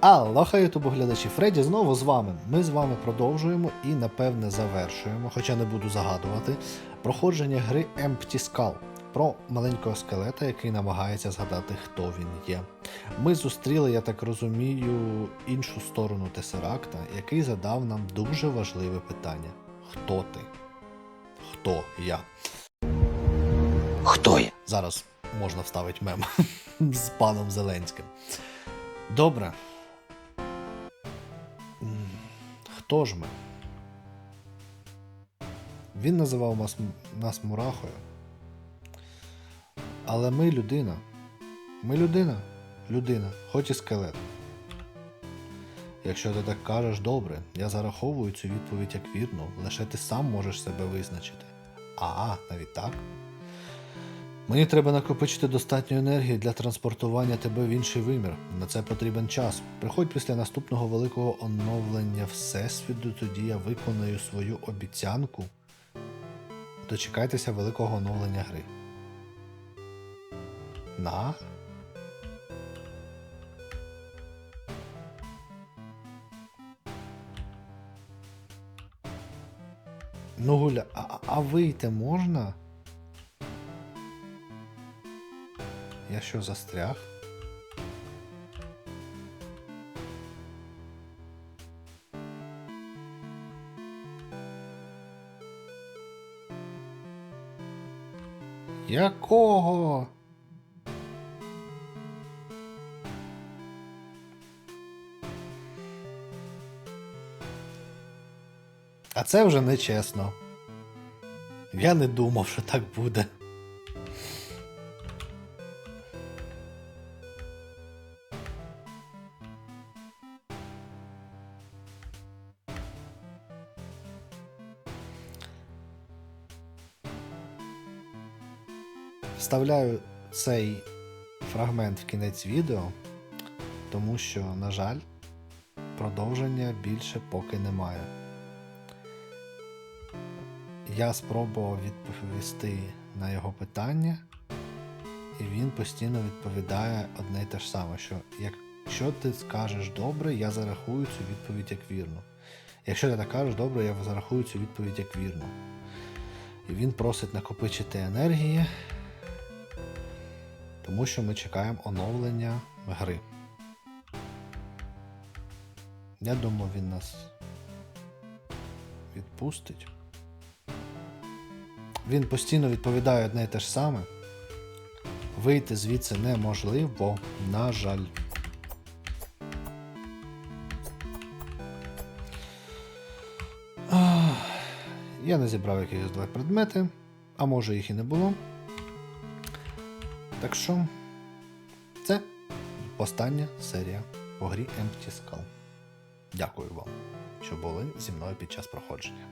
Аллоха, ютубу глядачі Фредді знову з вами. Ми з вами продовжуємо і напевне завершуємо, хоча не буду загадувати, проходження гри Empty Skull про маленького скелета, який намагається згадати, хто він є. Ми зустріли, я так розумію, іншу сторону Тесеракта, який задав нам дуже важливе питання: Хто ти? Хто я? Хто я? Зараз можна вставити мем з паном Зеленським. Добре. Хто ж ми? Він називав нас, нас мурахою. Але ми людина. Ми людина. Людина, хоч і скелет. Якщо ти так кажеш, добре, я зараховую цю відповідь як вірну, лише ти сам можеш себе визначити. А, навіть так? Мені треба накопичити достатньо енергії для транспортування тебе в інший вимір. На це потрібен час. Приходь після наступного великого оновлення Всесвіту, тоді я виконаю свою обіцянку. Дочекайтеся великого оновлення гри. На. Ну, Гуля, а- а вийти можна? Я що застряг? Якого? А це вже не чесно. Я не думав, що так буде. Вставляю цей фрагмент в кінець відео, тому що, на жаль, продовження більше поки немає. Я спробував відповісти на його питання, і він постійно відповідає одне й те ж саме, що якщо ти скажеш добре, я зарахую цю відповідь як вірну. Якщо ти так кажеш добре, я зарахую цю відповідь як вірну. І він просить накопичити енергії, тому що ми чекаємо оновлення гри. Я думаю, він нас відпустить. Він постійно відповідає одне і те ж саме. Вийти звідси неможливо, на жаль. Я не зібрав якихось два предмети, а може їх і не було. Так що, це остання серія по грі Empty Skull. Дякую вам, що були зі мною під час проходження.